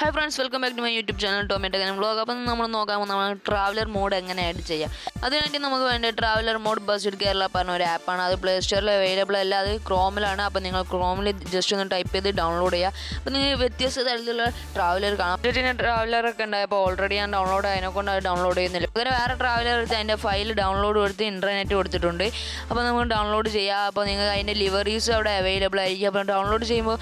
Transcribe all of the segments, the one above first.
Hi friends welcome back to my YouTube channel tomato ഗാനം vlog അപ്പം നമ്മൾ നോക്കാൻ നമ്മൾ ട്രാവലർ മോഡ് എങ്ങനെ ആഡ് ചെയ്യാം. അതിനുവേണ്ടി നമുക്ക് വേണ്ട ട്രാവലർ മോഡ് ബസ് കേരള പറഞ്ഞ ഒരു ആപ്പാണ് അത് പ്ലേ സ്റ്റോറിൽ അവൈലബിൾ അല്ല അത് ക്രോമിലാണ് അപ്പോൾ നിങ്ങൾ ക്രോമിൽ ജസ്റ്റ് ഒന്ന് ടൈപ്പ് ചെയ്ത് ഡൗൺലോഡ് ചെയ്യുക അപ്പോൾ നിങ്ങൾ വ്യത്യസ്ത തരത്തിലുള്ള ട്രാവലർ കാണാം. പിന്നെ ട്രാവലറൊക്കെ ഉണ്ടായപ്പോൾ ഓൾറെഡി ഞാൻ ഡൗൺലോഡ് അതിനെ കൊണ്ട് അത് ഡൗൺലോഡ് ചെയ്യുന്നില്ല. അങ്ങനെ വേറെ ട്രാവലർ എടുത്ത് അതിന്റെ ഫയൽ ഡൗൺലോഡ് കൊടുത്ത് ഇന്റർനെറ്റ് കൊടുത്തിട്ടുണ്ട്. അപ്പോൾ നമുക്ക് ഡൗൺലോഡ് ചെയ്യാം. അപ്പോൾ നിങ്ങൾക്ക് അതിന്റെ ലിവറീസ് അവിടെ അവൈലബിൾ ആയിരിക്കും. അപ്പോൾ ഡൗൺലോഡ് ചെയ്യുമ്പോൾ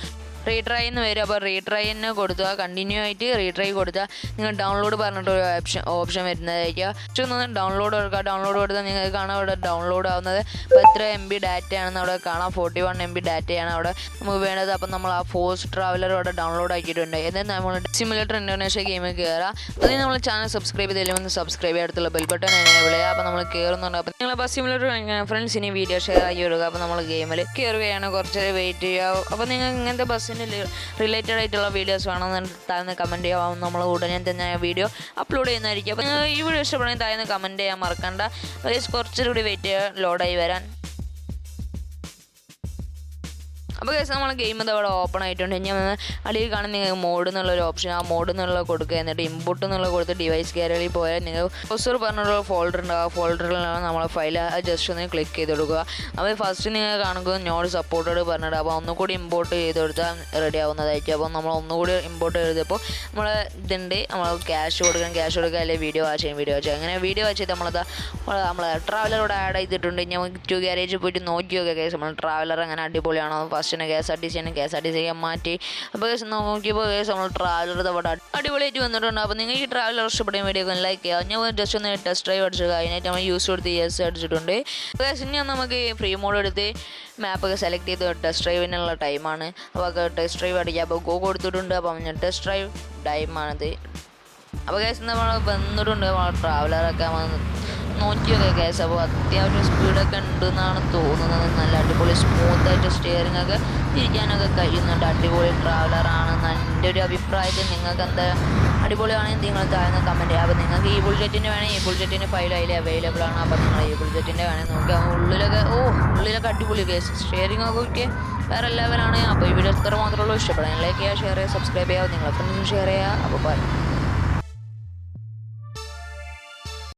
റീട്രൈ എന്ന് വരും. അപ്പോൾ റീട്രൈന്ന് കൊടുത്താൽ കണ്ടിന്യൂ ആയിട്ട് റീട്രൈ കൊടുത്താൽ നിങ്ങൾ ഡൗൺലോഡ് പറഞ്ഞിട്ട് ഒരു ഓപ്ഷൻ ഓപ്ഷൻ വരുന്നതായിരിക്കും. പക്ഷേ ഒന്ന് ഡൗൺലോഡ് കൊടുക്കുക. ഡൗൺലോഡ് കൊടുത്താൽ നിങ്ങൾക്ക് കാണാം അവിടെ ഡൗൺലോഡ് ആവുന്നത്. അപ്പോൾ എത്ര എം ബി ഡാറ്റയാണെന്ന് അവിടെ കാണാം. ഫോർട്ടി വൺ എം ബി ഡാറ്റയാണ് അവിടെ നമുക്ക് വേണ്ടത്. അപ്പം നമ്മൾ ആ ഫോഴ്സ് ട്രാവലർ അവിടെ ഡൗൺലോഡ് ആക്കിയിട്ടുണ്ട്. എന്നിട്ട് നമ്മൾ സിമുലേറ്റർ ഇന്റർനാഷണൽ ഗെയിമിൽ കയറാം. അതിന് നമ്മൾ ചാനൽ സബ്സ്ക്രൈബ് ചെയ്തില്ലെങ്കിൽ സബ്സ്ക്രൈബ് ചെയ്തിട്ടുള്ള ബെൽ ബട്ടൺ എനേബിൾ ചെയ്യുക അപ്പോൾ നമ്മൾ കയറുന്നുണ്ട്. അപ്പോൾ നിങ്ങൾ അപ്പോൾ സിമുലേറ്റർ ഫ്രണ്ട്സിന് വീഡിയോ ഷെയർ ആക്കി കൊടുക്കുക അപ്പോൾ നമ്മൾ ഗെയിമിൽ കയറുകയാണ്. കുറച്ച് വെയിറ്റ് ചെയ്യുക. അപ്പോൾ നിങ്ങൾ ഇങ്ങനത്തെ ബസ്സിന് റിലേറ്റഡ് ആയിട്ടുള്ള വീഡിയോസ് വേണമെന്ന് താഴ്ന്ന് കമന്റ് ചെയ്യാവും നമ്മൾ ഉടനെ തന്നെ വീഡിയോ അപ്ലോഡ് ചെയ്യുന്നതായിരിക്കും. അപ്പോൾ ഈ വീഡിയോ ഇഷ്ടപ്പെടുന്ന താഴ്ന്ന് കമന്റ് ചെയ്യാൻ മറക്കണ്ട. കുറച്ചുകൂടി വെയിറ്റ് ചെയ്യുക ലോഡായി വരാൻ. അപ്പോൾ കേസ് നമ്മൾ ഗെയിം ഇത് അവിടെ ഓപ്പൺ ആയിട്ടുണ്ട് ഒന്ന് അടിയിൽ കാണുന്ന നിങ്ങൾക്ക് മോഡ് എന്നുള്ളൊരു ഓപ്ഷൻ ആ മോഡ് എന്നുള്ള കൊടുക്കുക. എന്നിട്ട് ഇമ്പോർട്ട് എന്നുള്ള കൊടുത്ത് ഡിവൈസ് കയറിയിൽ പോയാൽ നിങ്ങൾ പ്രൊസർ പറഞ്ഞിട്ടുള്ള ഫോൾഡർ ഉണ്ട്. ആ ഫോൾഡറിലാണ് നമ്മൾ ഫയൽ ജസ്റ്റ് ഒന്ന് ക്ലിക്ക് ചെയ്ത് കൊടുക്കുക. അപ്പോൾ ഫസ്റ്റ് നിങ്ങൾ കാണുമ്പോൾ നോട്ട് സപ്പോർട്ടഡ് പറഞ്ഞിട്ട്. അപ്പോൾ ഒന്നുകൂടി ഇമ്പോർട്ട് ചെയ്ത് കൊടുത്താൽ റെഡി ആവുന്നതായിരിക്കും. അപ്പോൾ നമ്മൾ ഒന്നുകൂടി ഇമ്പോർട്ട് ചെയ്തപ്പോൾ നമ്മൾ ഇതുണ്ട്. നമ്മൾ ക്യാഷ് കൊടുക്കണം. ക്യാഷ് കൊടുക്കുക അല്ലെങ്കിൽ വീഡിയോ വാച്ച് ചെയ്യും. വീഡിയോ വാച്ച് അങ്ങനെ വീഡിയോ വാച്ച് ചെയ്ത് നമ്മളത് നമ്മൾ ട്രാവലറോട് ആഡ് ചെയ്തിട്ടുണ്ട്. നമുക്ക് ടു ഗ്യാരേജ് പോയിട്ട് നോക്കിയൊക്കെ കേസ് നമ്മൾ ട്രാവലർ അങ്ങനെ അടിപൊളിയാണോ? ഫസ്റ്റിന് കെ എസ് ആർ ടി സിന് കെ എസ് ആർ ടി സിക്ക് മാറ്റി അപ്പോൾ കേസ് നോക്കിയപ്പോൾ കേസ് നമ്മൾ ട്രാവലർ അവിടെ അടിപൊളിയായിട്ട് വന്നിട്ടുണ്ട്. അപ്പോൾ നിങ്ങൾ ഈ ട്രാവലർ ഇഷ്ടപ്പെടുന്ന വീഡിയോ ഒന്ന് ലൈക്ക് ചെയ്യുക. ഞാൻ ജസ്റ്റ് ഒന്ന് ടെസ്റ്റ് ഡ്രൈവ് അടിച്ചു അതിനായിട്ട് നമ്മൾ യൂസ് കൊടുത്ത് യെസ് അടിച്ചിട്ടുണ്ട്. കേസ് ഇനി നമുക്ക് ഫ്രീ മോഡ് എടുത്ത് മാപ്പൊക്കെ സെലക്ട് ചെയ്ത് ടെസ്റ്റ് ഡ്രൈവിനുള്ള ടൈമാണ് അപ്പോൾ ടെസ്റ്റ് ഡ്രൈവ് അടിക്കുക അപ്പോൾ ഗോ കൊടുത്തിട്ടുണ്ട്. അപ്പം ടെസ്റ്റ് ഡ്രൈവ് ടൈമാണിത് അപ്പോൾ കേസ് നമ്മൾ വന്നിട്ടുണ്ട്. നമ്മൾ ട്രാവലറൊക്കെ നോക്കിയൊക്കെ കേസ് അപ്പോൾ അത്യാവശ്യം സ്പീഡൊക്കെ ഉണ്ടെന്നാണ് തോന്നുന്നത്. നല്ല അടിപൊളി സ്മൂത്തായിട്ട് സ്റ്റിയറിംഗ് ഒക്കെ ഇരിക്കാനൊക്കെ കഴിയുന്നുണ്ട്. അടിപൊളി ട്രാവലറാണെന്ന് എന്റെ ഒരു അഭിപ്രായത്തിൽ നിങ്ങൾക്ക് എന്താ അടിപൊളിയാണെങ്കിൽ നിങ്ങൾ താഴ്ന്ന കമന്റ് ചെയ്യുക. അപ്പോൾ നിങ്ങൾക്ക് ഈ ബുൾജെറ്റിന്റെ വേണമെങ്കിൽ ഈ ബുൾജെറ്റിന്റെ ഫയൽ അതിൽ അവൈലബിൾ ആണ്. അപ്പോൾ നിങ്ങൾ ഈ ബുൾജറ്റിന്റെ വേണമെങ്കിൽ നോക്കുക. ഉള്ളിലൊക്കെ ഓ ഉള്ളിലൊക്കെ അടിപൊളി കേസ് സ്റ്റിയറിംഗ് ഒക്കെ ഒക്കെ വേറെ ലെവലാണ് അപ്പോൾ ഈ വീഡിയോ എത്ര മാത്രമേ ഉള്ളൂ. ഇഷ്ടപ്പെടാൻ ലൈക്ക് ചെയ്യുക ഷെയർ ചെയ്യുക സബ്സ്ക്രൈബ് ചെയ്യുക. നിങ്ങളെ ഫ്രണ്ട്സും ഷെയർ ചെയ്യുക. അപ്പോൾ ബൈ